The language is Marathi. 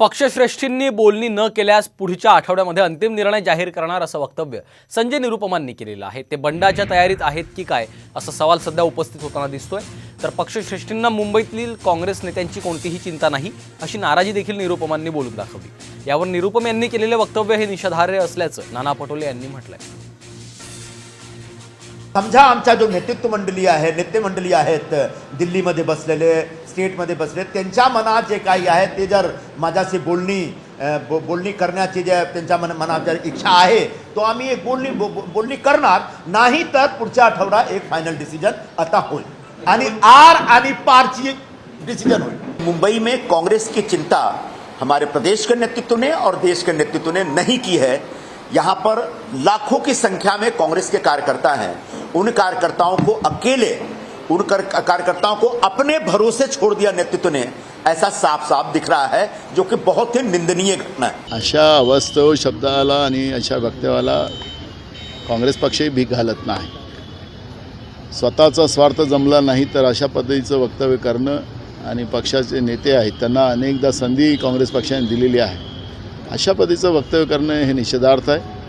पक्षश्रेष्ठींनी बोलणी न केल्यास पुढच्या आठवड्यामध्ये अंतिम निर्णय जाहीर करणार असं वक्तव्य संजय निरुपमांनी केलेलं आहे. ते बंडाच्या तयारीत आहेत की काय असा सवाल सध्या उपस्थित होताना दिसतोय. तर पक्षश्रेष्ठींना मुंबईतील काँग्रेस नेत्यांची कोणतीही चिंता नाही अशी नाराजी देखील निरुपमांनी बोलून दाखवली. यावर निरुपम यांनी केलेले वक्तव्य हे निषेधार्ह असल्याचं नाना पटोले यांनी म्हटलंय. समजा आमच्या जो नेतृत्व मंडळी आहे नेते मंडळी आहेत दिल्लीमध्ये बसलेले स्टेटमध्ये बसले त्यांच्या मनात जे काही आहे ते जर माझ्याशी बोलणी बो- बोलणी करण्याची जे त्यांच्या मन, मनात जर इच्छा आहे तो आम्ही एक बोलणी, बो- बोलणी करणार. नाही तर पुढच्या आठवडा एक फायनल डिसिजन आता होईल. आणि आर आणि पारची डिसीज़न होईल. मुंबई में कांग्रेस की चिंता हमारे प्रदेश के नेतृत्व ने और देश के नेतृत्व ने नहीं की है। यहाँ पर लाखों की संख्या में कांग्रेस के कार्यकर्ता हैं। उन कार्यकर्ताओं को अकेले उन कर- कार्यकर्ताओं को अपने भरोसे छोड़ दिया नेतृत्व ने। ऐसा साफ साफ दिख रहा है जो कि बहुत ही निंदनीय घटना है। अशा अवस्थ हो शब्दाला आणि अशा वक्तव्याला काँग्रेस पक्षही भीक घालत नाही. स्वतःचा स्वार्थ जमला नाही तर अशा पद्धतीचं वक्तव्य करणं आणि पक्षाचे नेते आहेत त्यांना अनेकदा संधी काँग्रेस पक्षाने दिलेली आहे. अशा पद्धतीचं वक्तव्य करणं हे निषेधार्थ आहे.